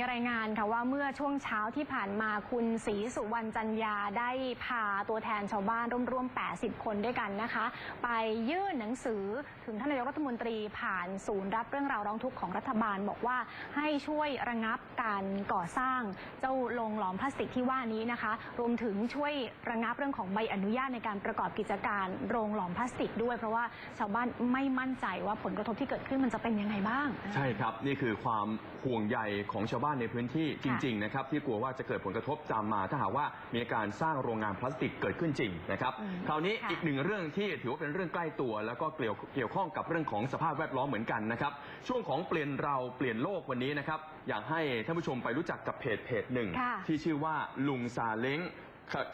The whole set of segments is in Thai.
มีรายงานค่ะว่าเมื่อช่วงเช้าที่ผ่านมาคุณศรีสุวรรณจันยาได้พาตัวแทนชาวบ้านร่วมๆ 80 คนด้วยกันนะคะ ไปยื่นหนังสือถึงท่านนายกรัฐมนตรีผ่านศูนย์รับเรื่องราวร้องทุกข์ของรัฐบาล บอกว่าให้ช่วยระงับการก่อสร้างเจ้าโรงหลอมพลาสติกที่ว่านี้นะคะ รวมถึงช่วยระงับเรื่องของใบอนุญาตในการประกอบกิจการโรงหลอมพลาสติกด้วย เพราะว่าชาวบ้านไม่มั่นใจว่าผลกระทบที่เกิดขึ้นมันจะเป็นยังไงบ้าง ใช่ครับนี่คือความห่วงใยของชาวบ้านในพื้นที่จริงๆนะครับที่กลัวว่าจะเกิดผลกระทบตามมา ถ้าหากว่ามีการสร้างโรงงานพลาสติกเกิดขึ้นจริงนะครับอืมคราวนี้ค่ะอีกหนึ่งเรื่องที่ถือว่าเป็นเรื่องใกล้ตัว แล้วก็เกี่ยวเกี่ยวข้องกับเรื่องของสภาพแวดล้อมเหมือนกันนะครับช่วงของเปลี่ยนเราเปลี่ยนโลกวันนี้นะครับอยากให้ท่านผู้ชมไปรู้จักกับเพจเพจหนึ่งค่ะที่ชื่อว่าลุงซาเล้ง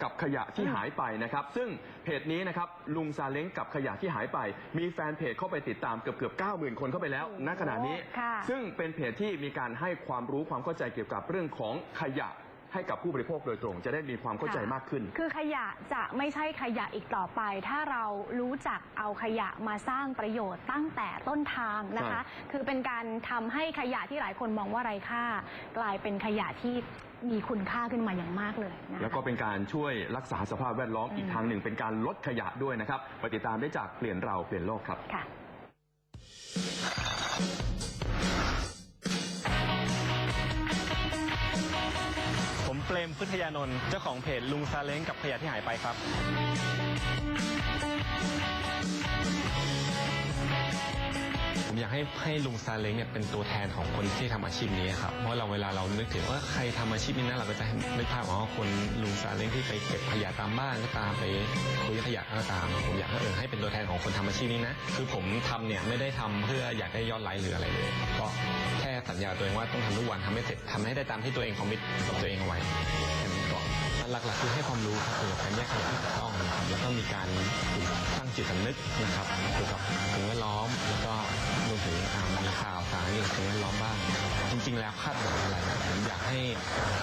กับขยะที่หายไปนะครับ ซึ่งเพจนี้นะครับลุงซาเล้งกับขยะที่หายไป มีแฟนเพจเข้าไปติดตามเกือบเกือบเก้าหมื่นคนเข้าไปแล้วโอ้โหณขณะนี้ ค่ะ ซึ่งเป็นเพจที่มีการให้ความรู้ความเข้าใจเกี่ยวกับเรื่องของขยะ ให้กับผู้บริโภคโดยตรง จะได้มีความเข้าใจมากขึ้น คือขยะจะไม่ใช่ขยะอีกต่อไป ถ้าเรารู้จักเอาขยะมาสร้างประโยชน์ตั้งแต่ต้นทางนะคะ คือเป็นการทำให้ขยะที่หลายคนมองว่าไร้ค่า กลายเป็นขยะที่มีคุณค่าขึ้นมาอย่างมากเลยนะคะ แล้วก็เป็นการช่วยรักษาสภาพแวดล้อมอืมอีกทางหนึ่ง เป็นการลดขยะด้วยนะครับไปติดตามได้จากเปลี่ยนเราเปลี่ยนโลกครับ ค่ะ เปรมพุทธยานนท์เจ้าของเพจลุงซาเล้งกับขยะที่หายไปครับ อยากให้ให้ลุงซาเล้งเนี่ยเป็นตัวแทนของคนที่ทำอาชีพนี้ครับเพราะเราเวลาเรานึกถึงว่าใครทำอาชีพนี้นะเราก็จะนึกภาพออกว่าคนลุงซาเล้งที่ไปเก็บขยะตามบ้านก็ตามไปคุยขยะก็ตาม ผมอยากให้เออให้เป็นตัวแทนของคนทำอาชีพนี้นะคือผมทำเนี่ยไม่ได้ทำเพื่ออยากได้ยอดไลค์หรืออะไรเลยก็แค่สัญญาตัวเองว่าต้องทำทุกวันทำให้เสร็จทำให้ได้ตามที่ตัวเองคอมมิตกับตัวเองเอาไว้แค่นั้ก่อนหลักๆคือให้ความรู้ครับเกี่ยวกับการแยกขยะที่ถูกต้องนะครับแล้วก็มีการสร้างจิตสำนึกนะครับเกี่ยวกับสิ่งแวดล้อมแล้วก็รวมถึงอ่ามีข่าวสารเกี่ยวกับสิ่งแวดล้อมบ้างจริง ๆ แล้วคาดหวังอะไรผมอยากให้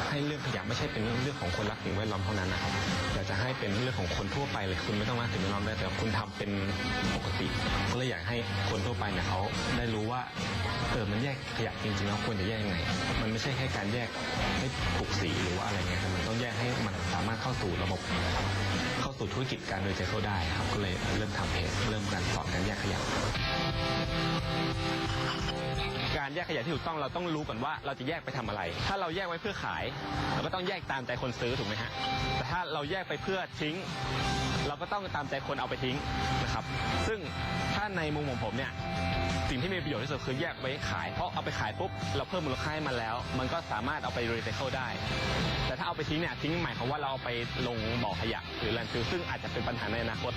ให้เรื่องขยะไม่ใช่เป็นเรื่องของคนรักสิ่งแวดล้อมเท่านั้นนะครับอยากจะให้เป็นเรื่องของคนทั่วไปเลยคุณไม่ต้องรักสิ่งแวดล้อมได้แต่คุณทำเป็นปกติก็เลยอยากให้คนทั่วไปเนี่ยเขาได้รู้ว่าเออมันแยกขยะจริงๆแล้วควรจะแยกยังไงมันไม่ใช่แค่การแยกให้ถูกสีหรือว่าอะไรเงี้ยแต่มันต้องแยกให้มันสามารถเข้าสู่ระบบเข้าสู่ธุรกิจการรีไซเคิลได้ครับก็เลยเริ่มทำเพจเริ่มการสอนการแยกขยะ การแยกขยะที่ถูกต้องเราต้องรู้ก่อนว่าเราจะแยกไปทำอะไร ถ้าเราแยกไว้เพื่อขาย เราก็ต้องแยกตามใจคนซื้อถูกไหมฮะ แต่ถ้าเราแยกไปเพื่อทิ้ง เราก็ต้องตามใจคนเอาไปทิ้งนะครับ ซึ่งถ้าในมุมของผมเนี่ยสิ่งที่มีประโยชน์ที่สุดคือแยกไว้ขาย เพราะเอาไปขายปุ๊บเราเพิ่มมูลค่าให้มันแล้ว มันก็สามารถเอาไปรีไซเคิลได้ ถ้าเอาไปทิ้งเนี่ยทิ้งหมายความว่าเราเอาไปลงบ่อขยะหรือแลนด์ฟิลซึ่งอาจจะเป็นปัญหาในอนาคต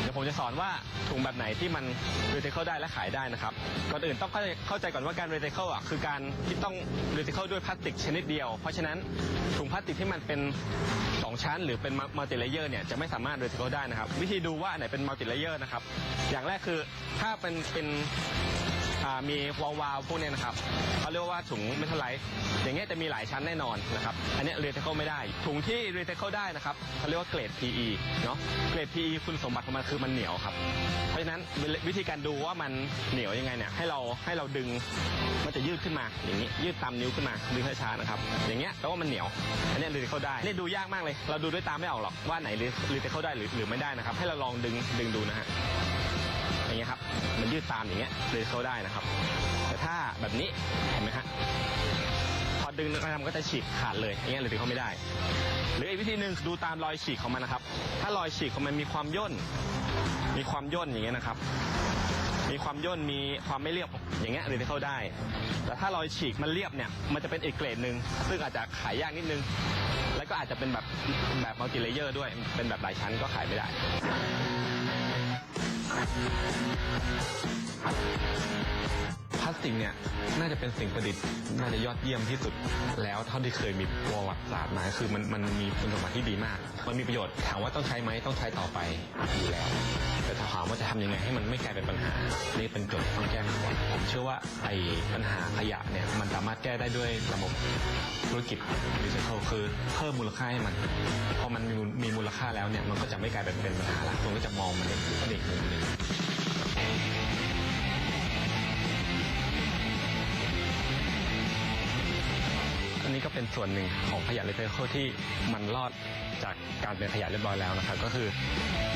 เดี๋ยวผมจะสอนว่าถุงแบบไหนที่มันรีไซเคิลได้และขายได้นะครับ ก่อนอื่นต้องเข้าใจก่อนว่าการรีไซเคิลอะคือการที่ต้องรีไซเคิลด้วยพลาสติกชนิดเดียว เพราะฉะนั้นถุงพลาสติกที่มันเป็นสองชั้น หรือเป็นมัลติเลเยอร์เนี่ยจะไม่สามารถรีไซเคิลได้นะครับ วิธีดูว่าอันไหนเป็นมัลติเลเยอร์นะครับ อย่างแรกคือถ้าเป็นเป็น มีวาวาวพวกเนี้ยนะครับเขาเรียกว่าถุงเมทัลไลท์อย่างเงี้ยจะมีหลายชั้นแน่นอนนะครับอันเนี้รีไซเคิลไม่ได้ ถุงที่รีไซเคิลได้นะครับเขาเรียกว่าเกรด PE เนาะเกรด PE คุณสมบัติของมันคือมันเหนียวครับเพราะฉะนั้นวิธีการดูว่ามันเหนียวยังไงเนี่ยให้เราให้เราดึงมันจะยืดขึ้นมาอย่างนี้ยืดตามนิ้วขึ้นมาดึงช้าๆนะครับอย่างเงี้ยแปลว่ามันเหนียว อันนี้รีไซเคิลได้นี่ดูยากมากเลย เราดูด้วยตาไม่ออกหรอกว่าไหนรีไซเคิลได้หรือหรือไม่ได้นะครับ ให้เราลองดึงดึงดูนะฮะ อย่างเงี้ยครับ มันยืดตามอย่างเงี้ยรีไซเคิลได้นะครับ แต่ถ้าแบบนี้เห็นไหมฮะพอดึงนะครับมันก็จะฉีกขาดเลยอย่างเงี้ยรีไซเคิลไม่ได้ หรืออีกวิธีหนึ่งดูตามรอยฉีกของมันนะครับ ถ้ารอยฉีกของมันมีความย่น มีความย่นอย่างเงี้ยนะครับ มีความย่นมีความไม่เรียบอย่างเงี้ยรีไซเคิลได้ แต่ถ้ารอยฉีกมันเรียบเนี่ยมันจะเป็นอีกเกรดหนึ่งซึ่งอาจจะขายยากนิดนึงแล้วก็อาจจะเป็นแบบแบบมัลติเลเยอร์ด้วยเป็นแบบหลายชั้นก็ขายไม่ได้ はい。 ติกเนี่ยน่าจะเป็นสิ่งประดิษฐ์น่าจะยอดเยี่ยมที่สุด แล้วเท่าที่เคยมีประวัติศาสตร์มาคือมันมันมีคุณสมบัติที่ดีมาก มันมีประโยชน์ถามว่าต้องใช้ไหมต้องใช้ต่อไปอยู่แล้ว แต่ถามว่าจะทำยังไงให้มันไม่กลายเป็นปัญหา นี่เป็นโจทย์ต้องแก้ก่อนผมเชื่อว่าไอ้ปัญหาขยะเนี่ยมันสามารถแก้ได้ด้วยระบบธุรกิจรีไซเคิลคือเพิ่มมูลค่าให้มัน พอมันมีมีมูลค่าแล้วเนี่ยมันก็จะไม่กลายเป็นเป็นปัญหาละมันก็จะมองมันในอีกมุมหนึ่ง ผนี้ก็เป็นส่วนหนึ่งของขยะรีไซเคิลที่มันรอดจากการเป็นขยะเรียบร้อยแล้วนะครับ ก็คือ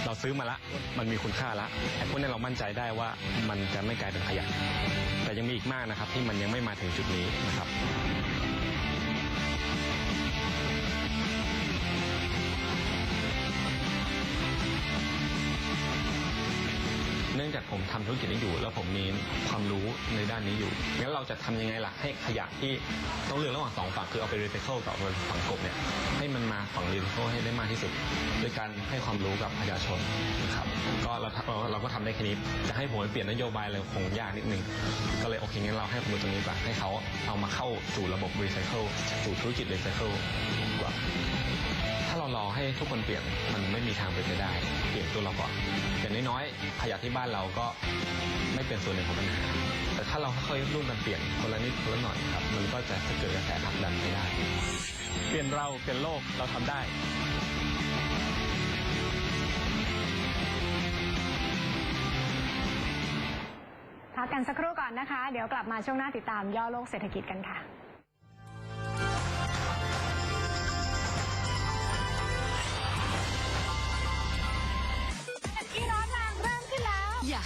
เราซื้อมาละ มันมีคุณค่าละไอ้พวกนี้เรามั่นใจได้ว่ามันจะไม่กลายเป็นขยะ แต่ยังมีอีกมากนะครับที่มันยังไม่มาถึงจุดนี้นะครับ องจากผมทำธุรกิจนี้อยู่ แล้วผมมีความรู้ในด้านนี้อยู่งั้นเราจะทำยังไงล่ะให้ขยะที่ต้องเลือกระหว่างสองฝั่งคือเอาไปรีไซเคิลกับเอาไปฝังกลบเนี่ยให้มันมาฝั่งรีไซเคิลให้ได้มากที่สุดโดยการให้ความรู้กับประชาชนนะครับก็เราเราก็ทำได้แค่นี้จะให้ผมไปเปลี่ยนนโยบายเลยคงยากนิดนึงก็เลยโอเคงั้นเราให้ความรู้ตรงนี้กว่าให้เขาเอามาเข้าสู่ระบบรีไซเคิลสู่ธุรกิจรีไซเคิลดีกว่าถ้าเรารอให้ทุกคนเปลี่ยนมันไม่มีทางเป็นไปได้ เปลี่ยนตัวเราก่อน อย่างน้อยๆขยะที่บ้านเราก็ไม่เป็นส่วนหนึ่งของปัญหาแต่ถ้าเราค่อยๆร่วมกันเปลี่ยนคนละนิดคนละหน่อยครับ มันก็จะเกิดกระแสผลักดันไปได้ เปลี่ยนเราเปลี่ยนโลกเราทำได้พักกันสักครู่ก่อนนะคะ เดี๋ยวกลับมาช่วงหน้าติดตามย่อโลกเศรษฐกิจกันค่ะ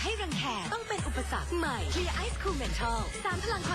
ให้รังแคต้องเป็นอุปสรรคใหม่ Clear Ice Cool Menthol สามพลังความ